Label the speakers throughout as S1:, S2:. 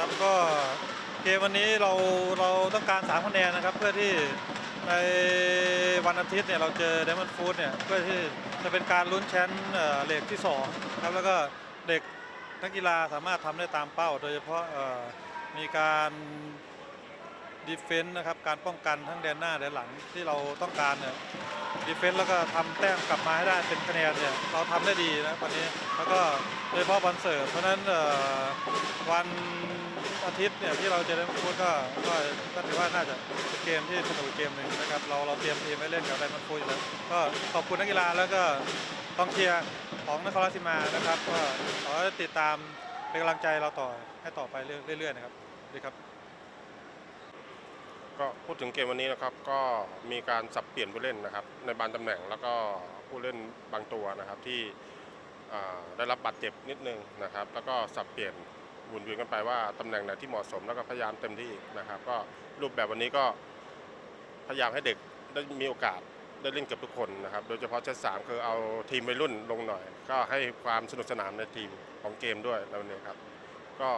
S1: ครับก็เกมวันนี้เราเราต้องการ3คะแนนนะครับ เพื่อที่ในวันอาทิตย์เนี่ยเราเจอ Diamond Food เนี่ยเพื่อที่จะเป็นการลุ้นแชมป์เอ่อเลกที่2ครับแล้วก็เด็กนักกีฬาสามารถทำได้ตามเป้า โดยเฉพาะอ่อมีการดีเฟนต์นะครับการป้องกันทั้งแดนหน้าแดนหลังที่เราต้องการเนี่ยดีเฟนต์แล้วก็ทำแต้มกลับมาให้ได้เป็นคะแนนเนี่ยเราทำได้ดีนะวันนี้แล้วก็โดยเฉพาะวันเสิร์ฟเพราะฉะนั้นอ่อวัน อาทิตย์เนี่ยที่เราจะได้พูดก็ก็ก็ถือว่าน่าจะเกมที่สนุกเกมหนึ่งนะครับเราเราเตรียมทีมไว้เล่นกับไดมันฟูอยู่แล้วก็ขอบคุณนักกีฬาแล้วก็กองเชียร์ของนครราชสีมานะครับก็ขอติดตามเป็นกำลังใจเราต่อให้ต่อไปเรื่อยๆนะครับดีครับ
S2: ก็พูดถึงเกมวันนี้นะครับก็มีการสับเปลี่ยนผู้เล่นนะครับ ในบางตำแหน่งแล้วก็ผู้เล่นบางตัวนะครับที่อ่าได้รับบาดเจ็บนิดนึงนะครับ แล้วก็สับเปลี่ยน หมุนเวียนกันไปว่าตำแหน่งไหนที่เหมาะสมแล้วก็พยายามเต็มที่นะครับ ก็รูปแบบวันนี้ก็พยายามให้เด็กได้มีโอกาสได้เล่นกับทุกคนนะครับ โดยเฉพาะเซตสามคือเอาทีมวัยรุ่นลงหน่อย ก็ให้ความสนุกสนานในทีมของเกมด้วยในวันนี้ครับ ก็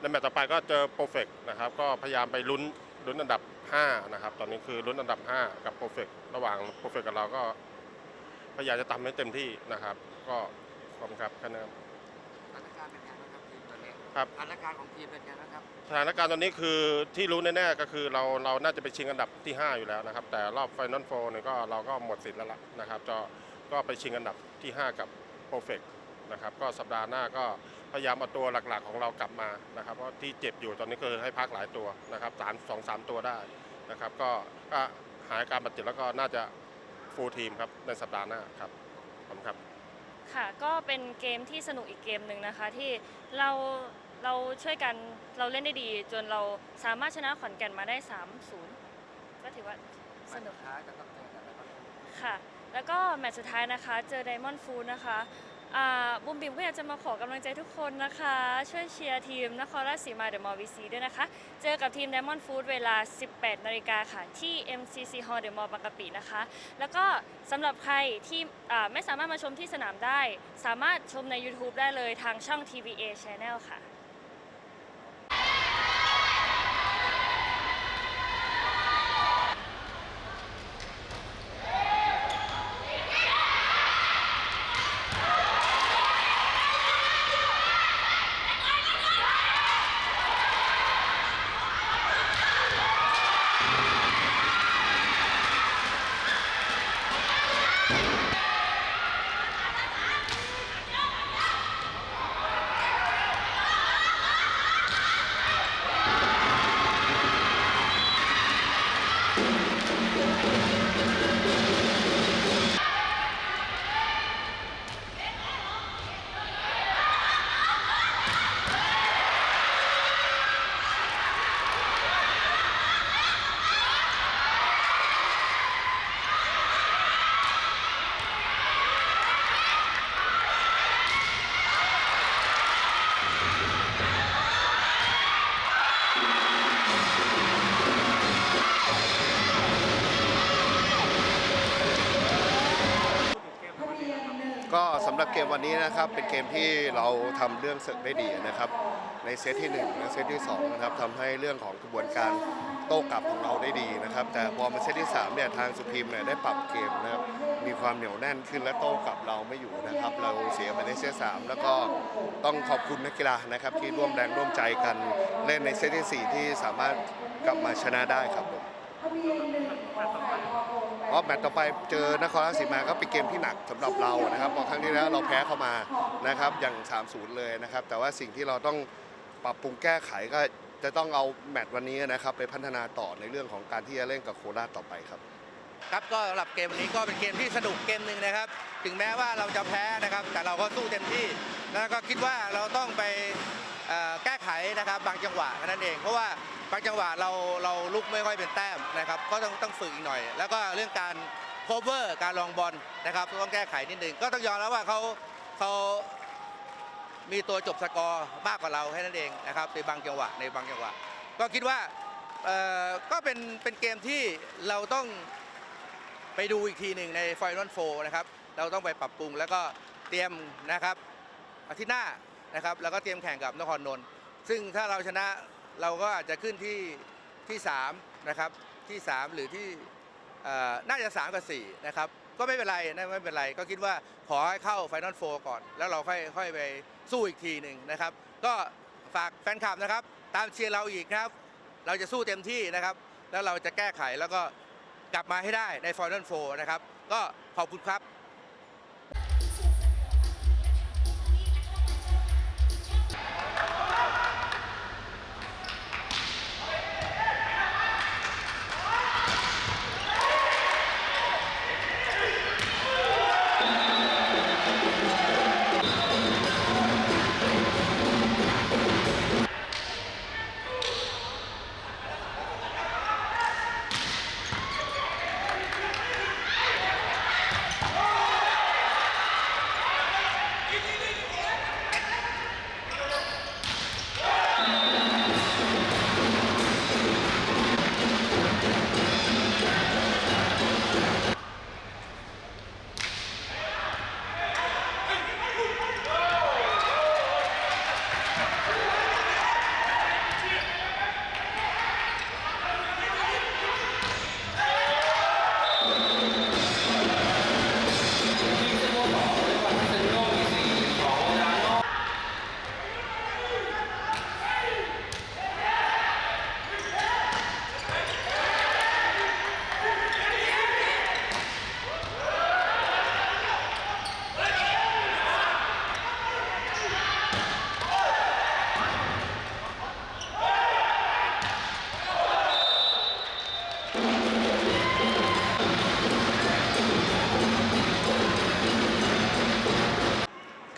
S2: ในแมตช์ต่อไปก็เจอโปรเฟกนะครับ ก็พยายามไปลุ้นลุ้นอันดับ 5 นะครับ ตอนนี้คือลุ้นอันดับ 5 กับโปรเฟกระหว่างโปรเฟกกับเราก็พยายามจะทำให้เต็มที่นะครับ ก็ขอบคุณครับแค่นั้น
S3: สถานการณ์เป็นไงบ้างครับ
S2: ครับ
S3: สถานการณ์ของทีมเป็นไงบ้างครับ
S2: สถานการณ์ตอนนี้คือที่รู้แน่ๆก็คือเราเราน่าจะไปชิงอันดับที่ 5 อยู่แล้วนะครับ แต่รอบไฟนอลโฟเนี่ยก็เราก็หมดสิทธิ์แล้วล่ะนะครับ ก็ก็ไปชิงอันดับที่ 5 กับโปรเฟกนะครับก็สัปดาห์หน้าก็พยายามเอาตัวหลักๆของเรากลับมานะครับเพราะที่เจ็บอยู่ตอนนี้คือให้พักหลายตัวนะครับสามสองสามตัวได้นะครับก็ก็หายการบาดเจ็บแล้วก็น่าจะฟูลทีมครับในสัปดาห์หน้าครับขอบคุณครับ
S4: ค่ะ ก็เป็นเกมที่สนุกอีกเกมหนึ่งนะคะที่เรา เราช่วยกันเราเล่นได้ดี จนเราสามารถชนะขอนแก่นมาได้ 3-0 ก็ถือว่าสนุก
S3: ท้ายจะต้องเจอกันนะครับ
S4: ค่ะ แล้วก็แมตช์สุดท้ายนะคะ เจอไดมอนด์ฟูดนะคะบุมบิมก็อยากจะมาขอกำลังใจทุกคนนะคะ ช่วยเชียร์ทีมนครราชสีมาเดอะมอลวีซีด้วยนะคะ เจอกับทีมไดมอนด์ฟูดเวลา 18 นาฬิกาค่ะ ที่ MCC Hall เดอะมอลล์บางกะปินะคะ แล้วก็สำหรับใครที่ไม่สามารถมาชมที่สนามได้ สามารถชมใน YouTube ได้เลยทางช่อง TVA Channel ค่ะ
S5: หรับเกมวันนี้นะครับเป็นเกมที่เราทำเรื่องเสร็จได้ดีนะครับ ในเซตที่1และเซตที่2นะครับทำให้เรื่องของกระบวนการโต้กลับของเราได้ดีนะครับ แต่พอมาเซตที่3เนี่ยทางสุพรีมเนี่ยได้ปรับเกมนะครับมีความเหนียวแน่นขึ้นและโต้กลับเราไม่อยู่นะครับ เราเสียไปในเซต3แล้วก็ต้องขอบคุณนักกีฬานะครับ ที่ร่วมแรงร่วมใจกันเล่นในเซตที่ 4 ที่สามารถกลับมาชนะได้ครับผม เพราะแมตช์ต่อไปเจอนครราชสีมาก็เป็นเกมที่หนักสำหรับเรานะครับเพราะครั้งที่แล้วเราแพ้เข้ามานะครับอย่าง 3-0 เลยนะครับ แต่ว่าสิ่งที่เราต้องปรับปรุงแก้ไขก็จะต้องเอาแมตช์วันนี้นะครับไปพัฒนาต่อในเรื่องของการที่จะเล่นกับโคราชต่อไปครับ
S3: ครับก็สำหรับเกมวันนี้ก็เป็นเกมที่สนุกเกมหนึ่งนะครับ ถึงแม้ว่าเราจะแพ้นะครับ แต่เราก็สู้เต็มที่ แล้วก็คิดว่าเราต้องไปแก้ไขนะครับบางจังหวะนั้นเอง เพราะว่า บางจังหวะเราเราลุกไม่ค่อยเป็นแต้มนะครับ ก็ต้องต้องฝึกอีกหน่อย แล้วก็เรื่องการ cover การลองบอลนะครับต้องแก้ไขนิดนึงก็ต้องยอมแล้วว่าเขาเขามีตัวจบสกอร์มากกว่าเราแค่นั้นเองนะครับในบางจังหวะในบางจังหวะ ก็คิดว่าก็เป็นเป็นเกมที่เราต้องไปดูอีกทีหนึ่งในไฟนอลโฟนะครับเราต้องไปปรับปรุงแล้วก็เตรียมนะครับอาทิตย์หน้านะครับแล้วก็เตรียมแข่งกับนครนนท์ซึ่งถ้าเราชนะ เราก็อาจจะขึ้นที่ที่3นะครับที่ 3 หรือที่น่าจะ 3 กับ 4 นะครับ ก็ไม่เป็นไรนะไม่เป็นไร ก็คิดว่าขอให้เข้าไฟนอลโฟก่อน แล้วเราค่อยค่อยไปสู้อีกทีหนึ่งนะครับ ก็ฝากแฟนคลับนะครับ ตามเชียร์เราอีกนะครับ เราจะสู้เต็มที่นะครับ แล้วเราจะแก้ไขแล้วก็กลับมาให้ได้ในไฟนอลโฟนะครับ ก็ขอบคุณครับ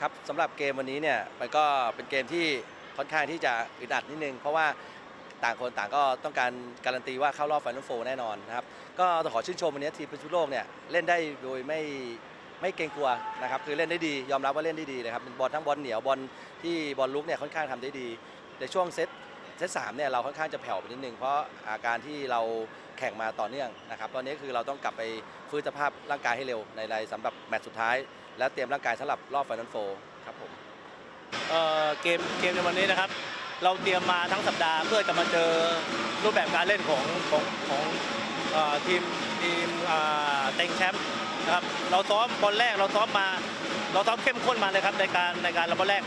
S6: ครับสำหรับเกมวันนี้เนี่ยมันก็เป็นเกมที่ค่อนข้างที่จะอึดอัดนิดนึง เพราะว่าต่างคนต่างก็ต้องการการันตีว่าเข้ารอบไฟนอลโฟแน่นอนนะครับ ก็ต้องขอชื่นชมวันนี้ทีมพิษณุโลกเนี่ยเล่นได้โดยไม่ไม่เกรงกลัวนะครับคือเล่นได้ดียอมรับว่าเล่นได้ดีนะครับบอลทั้งบอลเหนียวบอลที่บอลลุกเนี่ยค่อนข้างทำได้ดีในช่วงเซตเซตสามเนี่ยเราค่อนข้างจะแผ่วไปนิดนึงเพราะอาการที่เราแข่งมาต่อเนื่องนะครับ ตอนนี้คือเราต้องกลับไปฟื้นสภาพร่างกายให้เร็วในรายสำหรับแมตช์สุดท้าย และเตรียมร่างกายสำหรับรอบไฟนอลโฟครับผม
S7: เอ่อเกมเกมในวันนี้นะครับ เราเตรียมมาทั้งสัปดาห์เพื่อจะมาเจอรูปแบบการเล่นของของของเอ่อทีมทีมอ่าเต็งแชมป์นะครับเราซ้อมบอลแรกเราซ้อมมา เราซ้อมเข้มข้นมาเลยครับในการในการรับบอลแรก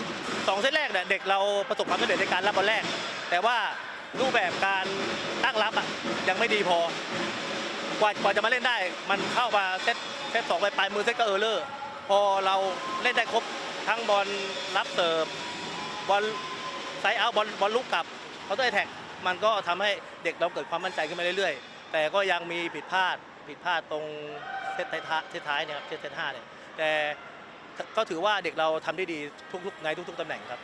S7: สองเซตแรกเนี่ยเด็กเราประสบความสำเร็จในการรับบอลแรก แต่ว่ารูปแบบการตั้งรับอะยังไม่ดีพอกว่ากว่าจะมาเล่นได้ มันเข้ามาเซตเซตสองไปปลายมือเซตก็เออร์เลอร์ พอเราเล่นได้ครบทั้งบอลรับเสิร์ฟบอลไซด์เอาท์บอลบอลลุกกลับเขาตัวแท็กมันก็ทำให้เด็กเราเกิดความมั่นใจขึ้นมาเรื่อยๆ แต่ก็ยังมีผิดพลาดผิดพลาดตรงเซตท้ายๆเนี่ยครับเซตท้าเนี่ยแต่ก็ถือว่าเด็กเราทำได้ดีทุกๆในทุก ๆตำแหน่งครับ